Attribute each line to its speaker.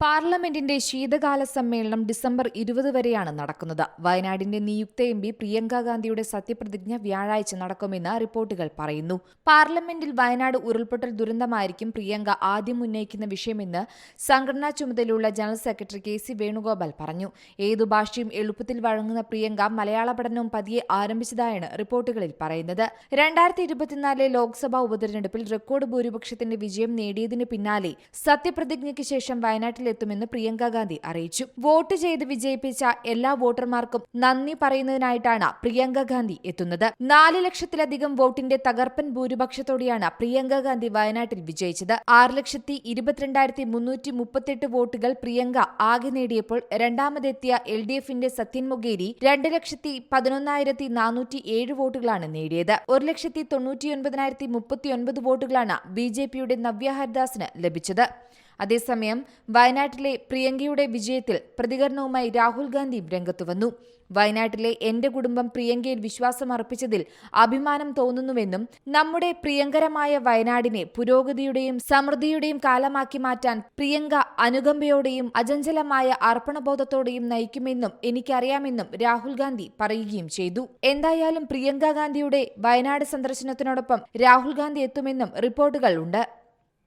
Speaker 1: പാർലമെന്റിന്റെ ശീതകാല സമ്മേളനം ഡിസംബർ ഇരുപത് വരെയാണ് നടക്കുന്നത്. വയനാടിന്റെ നിയുക്ത എം പി പ്രിയങ്ക ഗാന്ധിയുടെ സത്യപ്രതിജ്ഞ വ്യാഴാഴ്ച നടക്കുമെന്ന് റിപ്പോർട്ടുകൾ പറയുന്നു. പാർലമെന്റിൽ വയനാട് ഉരുൾപൊട്ടൽ ദുരന്തമായിരിക്കും പ്രിയങ്ക ആദ്യം ഉന്നയിക്കുന്ന വിഷയമെന്ന് സംഘടനാ ചുമതലയുള്ള general secretary K C Venugopal പറഞ്ഞു. ഏതു ഭാഷയും എളുപ്പത്തിൽ വഴങ്ങുന്ന പ്രിയങ്ക മലയാള പഠനവും പതിയെ ആരംഭിച്ചതായാണ് റിപ്പോർട്ടുകളിൽ പറയുന്നത്. രണ്ടായിരത്തി ഇരുപത്തിനാലിലെ ലോക്സഭാ ഉപതെരഞ്ഞെടുപ്പിൽ റെക്കോർഡ് ഭൂരിപക്ഷത്തിന്റെ വിജയം നേടിയതിനു പിന്നാലെ സത്യപ്രതിജ്ഞയ്ക്ക് ശേഷം വയനാട്ടിലെത്തുമെന്ന് പ്രിയങ്ക ഗാന്ധി അറിയിച്ചു. വോട്ട് ചെയ്ത് വിജയിപ്പിച്ച എല്ലാ വോട്ടർമാർക്കും നന്ദി പറയുന്നതിനായിട്ടാണ് പ്രിയങ്ക ഗാന്ധി എത്തുന്നത്. നാല് ലക്ഷത്തിലധികം വോട്ടിന്റെ തകർപ്പൻ ഭൂരിപക്ഷത്തോടെയാണ് പ്രിയങ്ക ഗാന്ധി വയനാട്ടിൽ വിജയിച്ചത്. ആറ് ലക്ഷത്തി ഇരുപത്തിരണ്ടായിരത്തി മുന്നൂറ്റി മുപ്പത്തെട്ട് വോട്ടുകൾ പ്രിയങ്ക ആകെ നേടിയപ്പോൾ രണ്ടാമതെത്തിയ എൽ ഡി എഫിന്റെ സത്യൻ മൊഗേരി രണ്ട് ലക്ഷത്തി പതിനൊന്നായിരത്തി നാനൂറ്റി ഏഴ് വോട്ടുകളാണ് നേടിയത്. ഒരു ലക്ഷത്തി തൊണ്ണൂറ്റിയൊൻപതിനായിരത്തി മുപ്പത്തിയൊൻപത് വോട്ടുകളാണ് ബി ജെ പിയുടെ നവ്യ ഹരിദാസിന് ലഭിച്ചത്. അതേസമയം വയനാട്ടിലെ പ്രിയങ്കയുടെ വിജയത്തിൽ പ്രതികരണവുമായി രാഹുൽ ഗാന്ധിയും രംഗത്തുവന്നു വയനാട്ടിലെ എന്റെ കുടുംബം പ്രിയങ്കയിൽ വിശ്വാസം അർപ്പിച്ചതിൽ അഭിമാനം തോന്നുന്നുവെന്നും നമ്മുടെ പ്രിയങ്കരമായ വയനാടിനെ പുരോഗതിയുടെയും സമൃദ്ധിയുടെയും കാലമാക്കി മാറ്റാൻ പ്രിയങ്ക അനുകമ്പയോടെയും അചഞ്ചലമായ അർപ്പണബോധത്തോടെയും നയിക്കുമെന്നും എനിക്കറിയാമെന്നും രാഹുൽ ഗാന്ധി പറയുകയും ചെയ്തു. എന്തായാലും പ്രിയങ്ക ഗാന്ധിയുടെ വയനാട് സന്ദർശനത്തിനോടൊപ്പം രാഹുൽ ഗാന്ധി എത്തുമെന്നും റിപ്പോർട്ടുകൾ ഉണ്ട്